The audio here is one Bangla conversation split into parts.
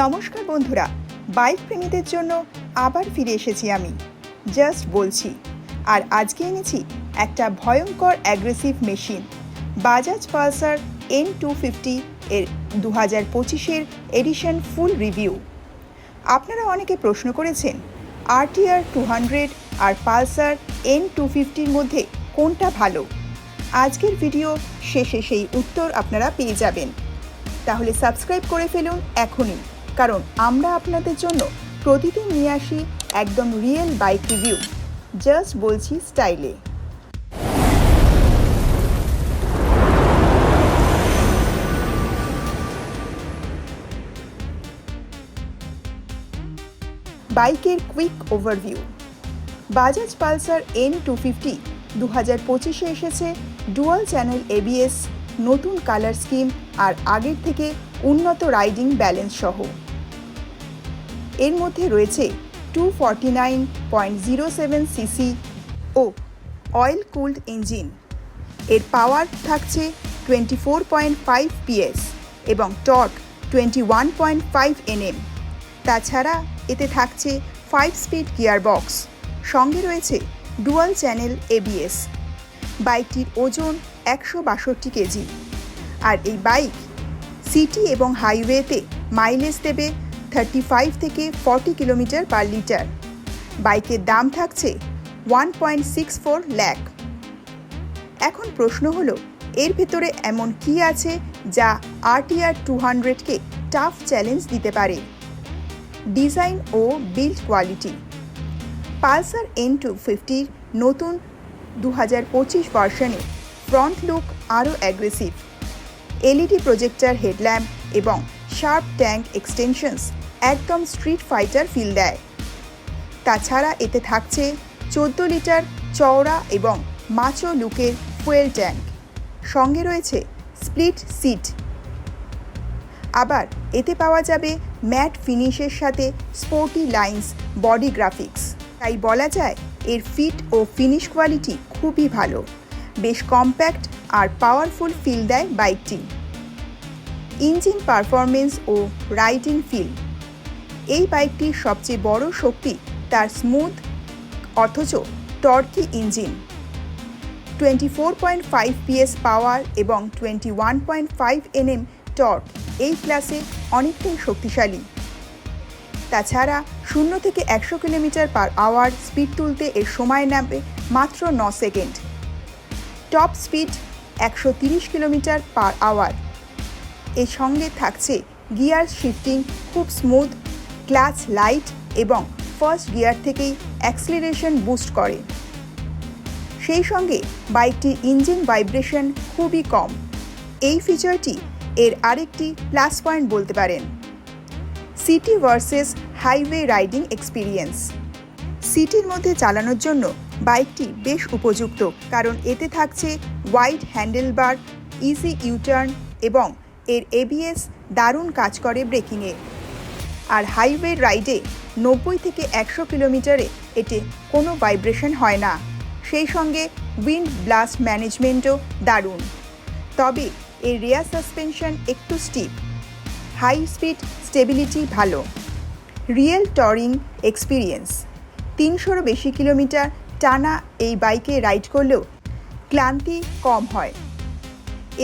নমস্কার বন্ধুরা বাইক প্রেমীদের জন্য আবার ফিরে এসেছি আমি জাস্ট বলছি। আর আজকে এনেছি একটা ভয়ঙ্কর aggressive machine Bajaj Pulsar N two fifty এর দু হাজার পঁচিশের এডিশন ফুল রিভিউ আপনারা অনেকে প্রশ্ন করেছেন আরটিআর টু হান্ড্রেড আর পালসার এন টু ফিফটির মধ্যে কোনটা ভালো? আজকের ভিডিও শেষে সেই উত্তর আপনারা পেয়ে যাবেন। তাহলে সাবস্ক্রাইব করে ফেলুন এখনই। কারণ আমরা আপনাদের জন্য প্রতিদিন নিয়ে আসি একদম রিয়েল বাইক রিভিউ জাস্ট বলছি স্টাইলে বাইকের quick overview Bajaj Pulsar N two fifty দু হাজার পঁচিশে এসেছে ডুয়াল চ্যানেল এবিএস নতুন কালার স্কিম আর আগের থেকে উন্নত রাইডিং ব্যালেন্স সহ। এর মধ্যে রয়েছে two forty nine point zero seven CC ও অয়েল কুলড ইঞ্জিন এর পাওয়ার থাকছে twenty four point five PS এবং torque twenty one point five Nm তাছাড়া এতে থাকছে ফাইভ স্পিড গিয়ার বক্স সঙ্গে রয়েছে ডুয়াল চ্যানেল এবিএস বাইকটির ওজন একশো বাষট্টি কেজি। আর এই বাইক সিটি এবং হাইওয়েতে মাইলেজ দেবে থার্টি ফাইভ থেকে ফর্টি কিলোমিটার পার লিটার। বাইকের দাম থাকছে one point six four lakh. এখন প্রশ্ন হলো, এর ভেতরে এমন কি আছে যা আরটিআর টু হান্ড্রেডকে টাফ চ্যালেঞ্জ দিতে পারে? ডিজাইন ও build quality. Pulsar N two ফিফটির নতুন দু হাজার পঁচিশ ভার্সনে ফ্রন্ট লুক আরও অ্যাগ্রেসিভ। এলইডি প্রজেক্টর হেডল্যাম্প এবং শার্প ট্যাঙ্ক এক্সটেনশনস একদম স্ট্রিট ফাইটার ফিল দেয়। তাছাড়া এতে থাকছে চোদ্দ লিটার চওড়া এবং মাচো লুকের ফুয়েল ট্যাঙ্ক। সঙ্গে রয়েছে স্প্লিট সিট। আবার এতে পাওয়া যাবে ম্যাট ফিনিশের সাথে স্পোর্টি লাইন্স বডি গ্রাফিক্স। তাই বলা যায় এর ফিট ও ফিনিশ কোয়ালিটি খুবই ভালো। বেশ কম্প্যাক্ট আর পাওয়ারফুল ফিল দেয় বাইকটি। ইঞ্জিন পারফরমেন্স ও রাইডিং ফিল এই বাইকটির সবচেয়ে বড় শক্তি তার স্মুথ অথচ torquey engine twenty four point five PS power এবং twenty one point five Nm torque এই ক্লাসে অনেকটাই শক্তিশালী। তাছাড়া শূন্য থেকে একশো কিলোমিটার পার আওয়ার স্পিড তুলতে এর সময় নেবে মাত্র ন সেকেন্ড টপ স্পিড একশো তিরিশ কিলোমিটার পার আওয়ার। এর সঙ্গে থাকছে গিয়ার শিফটিং খুব স্মুথ ক্লাচ লাইট এবং ফার্স্ট গিয়ার থেকেই অ্যাক্সিলারেশন বুস্ট করে। সেই সঙ্গে বাইকটির ইঞ্জিন ভাইব্রেশন খুবই কম। এই ফিচারটি এর আরেকটি প্লাস পয়েন্ট বলতে পারেন। City versus highway riding experience সিটির মধ্যে চালানোর জন্য বাইকটি বেশ উপযুক্ত, কারণ এতে থাকছে ওয়াইড হ্যান্ডেলবার ইজি ইউটার্ন এবং এর এবিএস দারুণ কাজ করে ব্রেকিংয়ে। আর হাইওয়ে রাইডে নব্বই থেকে একশো কিলোমিটারে এতে কোনো ভাইব্রেশন হয় না। সেই সঙ্গে উইন্ড ব্লাস্ট ম্যানেজমেন্টও দারুণ। তবে এর রেয়ার সাসপেনশন একটু স্টিপ হাই স্পিড স্টেবিলিটি ভালো। রিয়েল টরিং এক্সপিরিয়েন্স তিনশোরও বেশি কিলোমিটার টানা এই বাইকে রাইড করলেও ক্লান্তি কম হয়।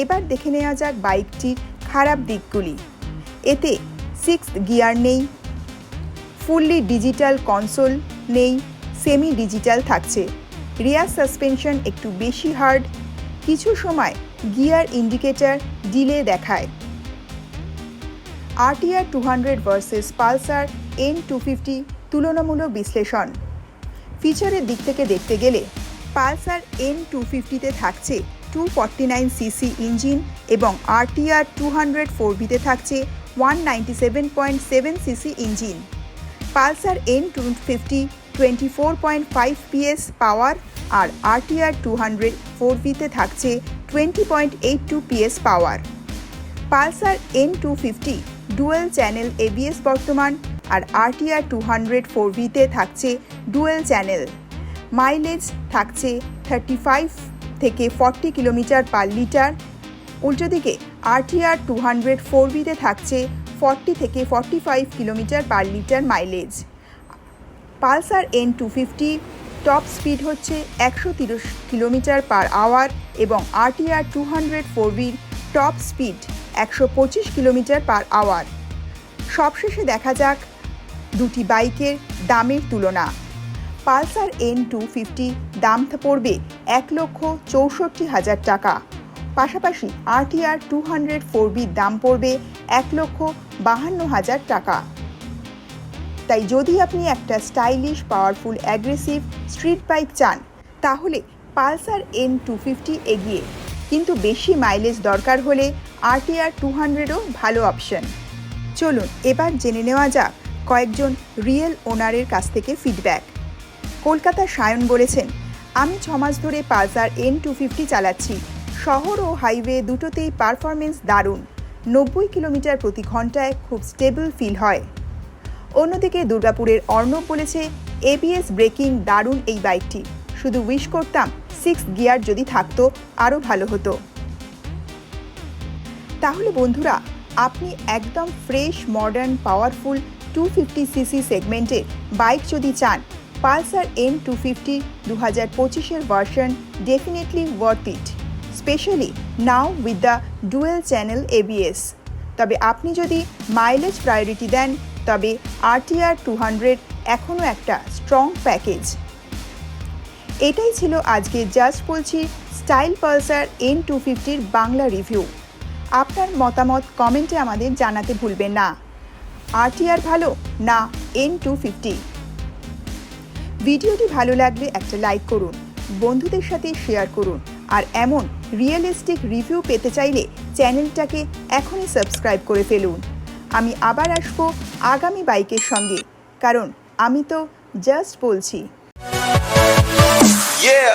এবার দেখে নেওয়া যাক বাইকটির খারাপ দিকগুলি। এতে সিক্স গিয়ার নেই, ফুললি ডিজিটাল কনসোল নেই, সেমি ডিজিটাল থাকছে। রিয়ার সাসপেনশন একটু বেশি হার্ড, কিছু সময় গিয়ার ইন্ডিকেটর ডিলে দেখায়। RTR two hundred versus Pulsar N two fifty তুলনামূলক বিশ্লেষণ। ফিচারের দিক থেকে দেখতে গেলে, পালসার এন টু ফিফটিতে থাকছে two forty nine CC engine এবং আরটিআর টু হান্ড্রেড ফোর বিতে থাকছে one ninety seven point seven CC engine. Pulsar N two fifty twenty four point five PS power আর আরটিআর টু হান্ড্রেড ফোর বিতে থাকছে twenty point eight two PS power. Pulsar N two fifty dual channel ABS বর্তমান আর আরটিআর টু হান্ড্রেড ফোর ভিতে থাকছে ডুয়েল চ্যানেল মাইলেজ থাকছে থার্টি ফাইভ থেকে ফর্টি কিলোমিটার পার লিটার উল্টো দিকে আরটিআর টু হান্ড্রেড ফোর বিতে থাকছে ফর্টি থেকে forty five kilometre per litre mileage Pulsar N two fifty top speed হচ্ছে একশো তিরিশ কিলোমিটার পার আওয়ার এবং আরটিআর টু হান্ড্রেড ফোর বির টপ স্পিড একশো পঁচিশ কিলোমিটার পার আওয়ার সবশেষে দেখা যাক দুটি বাইকের দামের তুলনা। পালসার এন টু ফিফটি দাম পড়বে এক লক্ষ চৌষট্টি হাজার টাকা। পাশাপাশি আরটিআর টু হান্ড্রেড ফোর বির দাম পড়বে এক লক্ষ বাহান্ন হাজার টাকা। তাই যদি আপনি একটা stylish, powerful, aggressive street bike চান, তাহলে পালসার এন টু ফিফটি এগিয়ে। কিন্তু বেশি মাইলেজ দরকার হলে আরটিআর টু হান্ড্রেডও ভালো অপশন। চলুন এবার জেনে নেওয়া যাক কয়েকজন রিয়েল ওনারের কাছ থেকে ফিডব্যাক কলকাতা সায়ন বলেছেন, আমি ছমাস ধরে পালসার এন টু ফিফটি চালাচ্ছি। শহর ও হাইওয়ে দুটোতেই পারফরমেন্স দারুণ। নব্বই কিলোমিটার প্রতি ঘন্টায় খুব স্টেবল ফিল হয়। অন্যদিকে দুর্গাপুরের অর্ণব বলেছে এবিএস ব্রেকিং দারুণ এই বাইকটি। শুধু উইশ করতাম সিক্স গিয়ার যদি থাকতো আরও ভালো হতো। তাহলে বন্ধুরা, আপনি একদম fresh modern powerful two fifty CC সেগমেন্টের বাইক যদি চান, পালসার এন টু ফিফটি দু হাজার পঁচিশের version definitely worth it specially now with the dual channel ABS তবে আপনি যদি মাইলেজ প্রায়োরিটি দেন, তবে আরটিআর টু হান্ড্রেড এখনও একটা স্ট্রং প্যাকেজ এটাই ছিল আজকে জাস্ট বলছি style Pulsar N two Bangla Bangla review আপনার মতামত কমেন্টে আমাদের জানাতে ভুলবেন না। আরটিআর ভালো না এন টু ফিফটি ভিডিওটি ভালো লাগলে একটা লাইক করুন, বন্ধুদের সাথে শেয়ার করুন, আর এমন রিয়েলিস্টিক রিভিউ পেতে চাইলে চ্যানেলটাকে এখনই সাবস্ক্রাইব করে ফেলুন। আমি আবার আসব আগামী বাইকের সঙ্গে, কারণ আমি তো জাস্ট বলছি। Yeah.